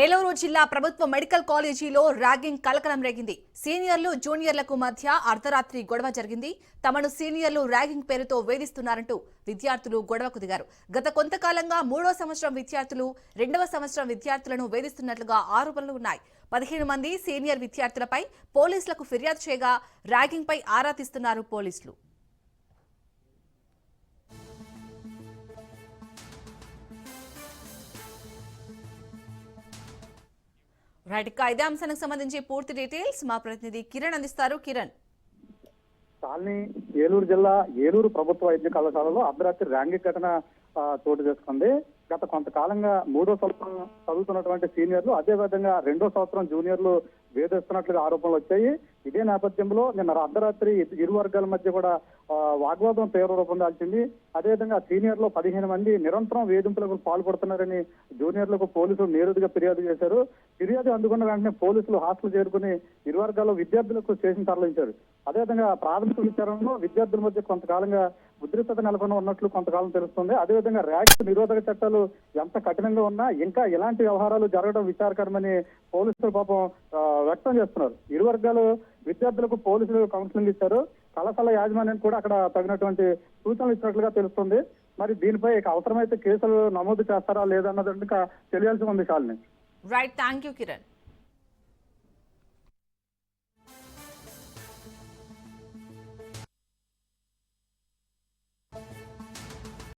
ఏలూరు జిల్లా ప్రభుత్వ మెడికల్ కాలేజీలో ర్యాగింగ్ కలకలం రేగింది. సీనియర్లు జూనియర్లకు మధ్య అర్ధరాత్రి గొడవ జరిగింది. తమను సీనియర్లు ర్యాగింగ్ పేరుతో వేధిస్తున్నారంటూ విద్యార్థులు గొడవకు దిగారు. గత కొంతకాలంగా మూడో సంవత్సరం విద్యార్థులు రెండవ సంవత్సరం విద్యార్థులను వేధిస్తున్నట్లుగా ఆరోపణలు ఉన్నాయి. పదిహేను మంది సీనియర్ విద్యార్థులపై పోలీసులకు ఫిర్యాదు చేయగా ర్యాగింగ్పై ఆరా తీస్తున్నారు పోలీసులు. రైట్ ఇక ఇదే అంశానికి సంబంధించి పూర్తి డీటెయిల్స్ మా ప్రతినిధి కిరణ్ అందిస్తారు. కిరణ్. కాలనీ ఏలూరు జిల్లా ఏలూరు ప్రభుత్వ వైద్య కళాశాలలో అర్ధరాత్రి ర్యాంగిక ఘటన ఆ, చోటు చేసుకుంది. గత కొంతకాలంగా మూడో సంవత్సరం చదువుతున్నటువంటి సీనియర్లు అదే విధంగా రెండో సంవత్సరం జూనియర్లు వేధిస్తున్నట్లుగా ఆరోపణలు వచ్చాయి. ఇదే నేపథ్యంలో నిన్న అర్ధరాత్రి ఇరు వర్గాల మధ్య కూడా వాగ్వాదం తీవ్ర రూపం దాల్చింది. అదేవిధంగా సీనియర్లు పదిహేను మంది నిరంతరం వేధింపులకు పాల్పడుతున్నారని జూనియర్లకు పోలీసులు నేరుగా ఫిర్యాదు చేశారు. ఫిర్యాదు అందుకున్న వెంటనే పోలీసులు హాస్టల్ చేరుకుని ఇరు వర్గాల్లో విద్యార్థులకు స్టేషన్ తరలించారు. అదేవిధంగా ప్రాథమిక విచారణలో విద్యార్థుల మధ్య కొంతకాలంగా ఉద్రిక్తత నెలకొని ఉన్నట్లు కొంతకాలం తెలుస్తుంది. అదేవిధంగా ర్యాక్స్ నిరోధక చట్టాలు ఎంత కఠినంగా ఉన్నా ఇంకా ఎలాంటి వ్యవహారాలు జరగడం విచారకరమని పోలీసులు పాపం వ్యక్తం చేస్తున్నారు. ఇరు వర్గాలు విద్యార్థులకు పోలీసులు కౌన్సిలింగ్ ఇచ్చారు. కళాశాల యాజమాన్యం కూడా అక్కడ తగినటువంటి సూచనలు ఇచ్చినట్లుగా తెలుస్తుంది. మరి దీనిపై ఇక అవసరమైతే కేసులు నమోదు చేస్తారా లేదన్నది ఇంకా తెలియాల్సి ఉంది colony. Right thank you Kiran